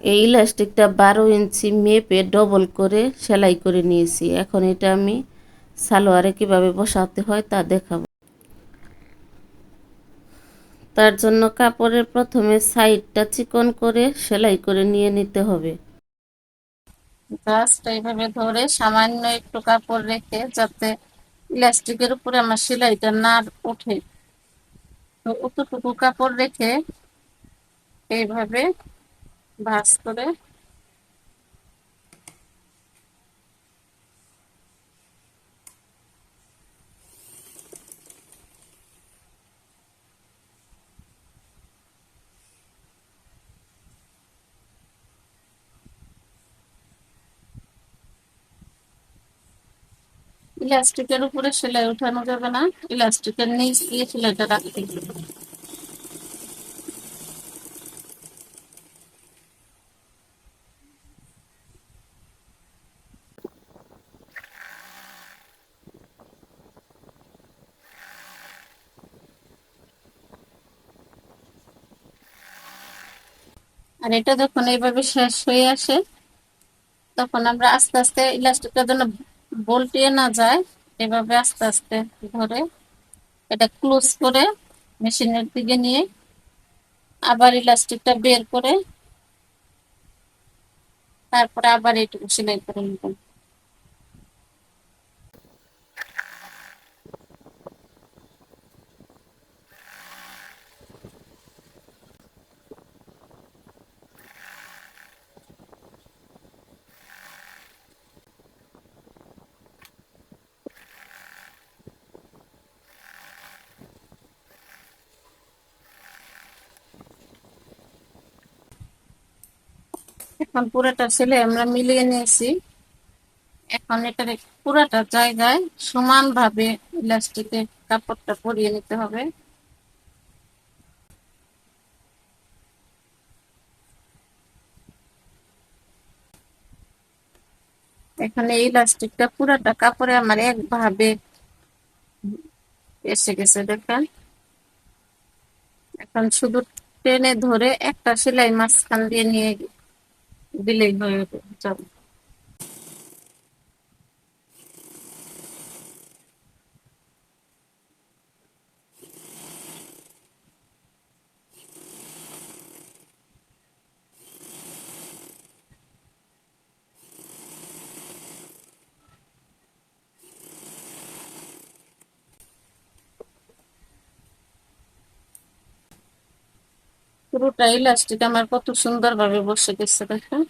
এই ইলাস্টিকটা বারো ইঞ্চি মেপে ডবল করে সেলাই করে নিয়েছি। এখন এটা আমি সালোয়ারে কীভাবে বসাতে হয় তা দেখাবো। তার জন্য কাপড়ের প্রথমে সাইডটা চিকন করে সেলাই করে নিয়ে নিতে হবে। জাস্ট এইভাবে ধরে সামান্য একটু কাপড় রেখে যাতে ইলাস্টিকের উপরে আমার সেলাইটা না ওঠে। তো অতটুকু কাপড় রেখে এইভাবে ভাঁজ করে। ইলাস্টিকের উপরে সেলাই উঠানো যাবে না। ইলাস্টিকের নিচ দিয়ে সেলাইটা রাখতে হবে। আর এটা যখন এইভাবে শেষ হয়ে আসে, তখন আমরা আস্তে আস্তে ইলাস্টিকটা যেন বল্টিয়ে না যায়, এভাবে আস্তে আস্তে ধরে এটা ক্লোজ করে মেশিনের দিকে নিয়ে আবার ইলাস্টিকটা বের করে, তারপরে আবার এটুকু সেলাই করে নেবেন এখন পুরোটা ছেলে আমরা মিলিয়ে নিয়েছি। এখন এটার পুরাটা জায়গায় সমানভাবে ইলাস্টিকের কাপড়টা পরিয়ে নিতে হবে। এখানে এই ইলাস্টিকটা পুরাটা কাপড়ে আমার একভাবে এসে গেছে, দেখেন। এখন শুধু টেনে ধরে একটা সেলাই মাঝখান দিয়ে নিয়ে দিলেই হয়ে যাবে পুরোটা ইলাস্টিক আমার কত সুন্দর ভাবে বসে গেছে দেখেন।